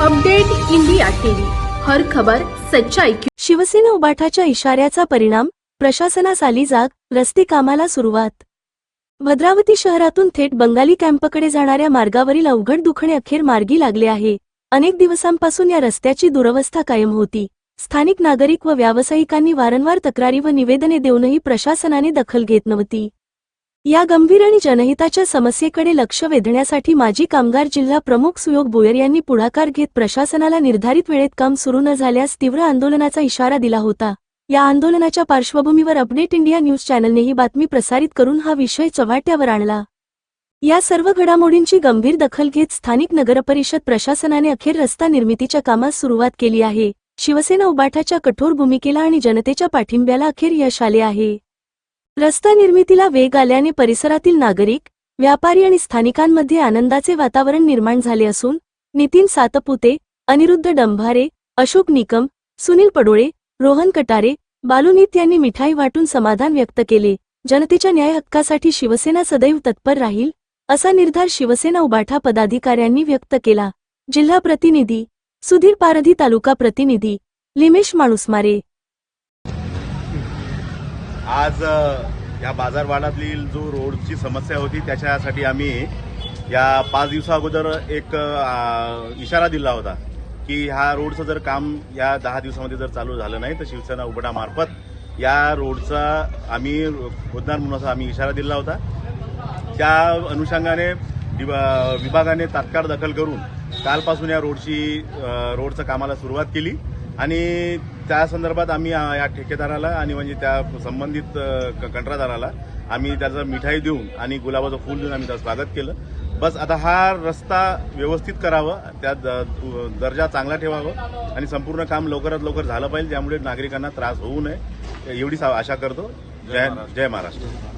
Update India TV. हर खबर सच्चाई शिवसेना उबाठाच्या इशाऱ्याचा परिणाम प्रशासनास आली जाग रस्ते कामाला सुरुवात. भद्रावती शहरातून थेट बंगाली कॅम्पकडे जाणाऱ्या मार्गावरील अवघड दुखणे अखेर मार्गी लागले आहे. अनेक दिवसांपासून या रस्त्याची दुरवस्था कायम होती. स्थानिक नागरिक व व्यावसायिकांनी वारंवार तक्रारी व निवेदने देऊनही प्रशासनाने दखल घेत नव्हती. या गंभीर आणि जनहिताच्या समस्येकडे लक्ष वेधण्यासाठी माजी कामगार जिल्हा प्रमुख सुयोग बोयर यांनी पुढाकार घेत प्रशासनाला निर्धारित वेळेत काम सुरू न झाल्यास तीव्र आंदोलनाचा इशारा दिला होता. या आंदोलनाच्या पार्श्वभूमीवर अपडेट इंडिया न्यूज चॅनलने ही बातमी प्रसारित करून हा विषय चव्हाट्यावर आणला. या सर्व घडामोडींची गंभीर दखल घेत स्थानिक नगरपरिषद प्रशासनाने अखेर रस्ता निर्मितीच्या कामास सुरुवात केली आहे. शिवसेना उबाठाच्या कठोर भूमिकेला आणि जनतेच्या पाठिंब्याला अखेर यश आले आहे. रस्ता निर्मितीला वेग आल्याने परिसरातील नागरिक व्यापारी आणि स्थानिकांमध्ये आनंदाचे वातावरण निर्माण झाले असून नितीन सातपुते अनिरुद्ध डंभारे अशोक निकम सुनील पडोळे रोहन कटारे बालुनीत यांनी मिठाई वाटून समाधान व्यक्त केले. जनतेच्या न्याय हक्कासाठी शिवसेना सदैव तत्पर राहील असा निर्धार शिवसेना उबाठा पदाधिकाऱ्यांनी व्यक्त केला. जिल्हा प्रतिनिधी सुधीर पारधी तालुका प्रतिनिधी लिमेश माणूसमारे. आज या बाजारवाडातील जो रोडची समस्या होती त्याच्यासाठी आम्ही या पाच दिवसा अगोदर एक इशारा दिला होता की ह्या रोडचं जर काम या दहा दिवसामध्ये जर चालू झालं नाही तर शिवसेना उबडामार्फत या रोडचा आम्ही खोदणार म्हणून असा आम्ही इशारा दिला होता. त्या अनुषंगाने विभा- विभागाने तात्काळ दखल करून कालपासून या रोडची रोडचं कामाला सुरुवात केली. आणि त्या संदर्भात आम्ही या ठेकेदाराला आणि म्हणजे त्या संबंधित क- कंत्राटदाराला आम्ही त्याचं मिठाई देऊन आणि गुलाबाचं फूल देऊन आम्ही त्याचं स्वागत केलं. बस आता हा रस्ता व्यवस्थित करावं त्यात द- दर्जा चांगला ठेवावं आणि संपूर्ण काम लवकरात लवकर झालं पाहिजे ज्यामुळे नागरिकांना त्रास होऊ नये एवढीच आशा करतो. जय जय महाराष्ट्र.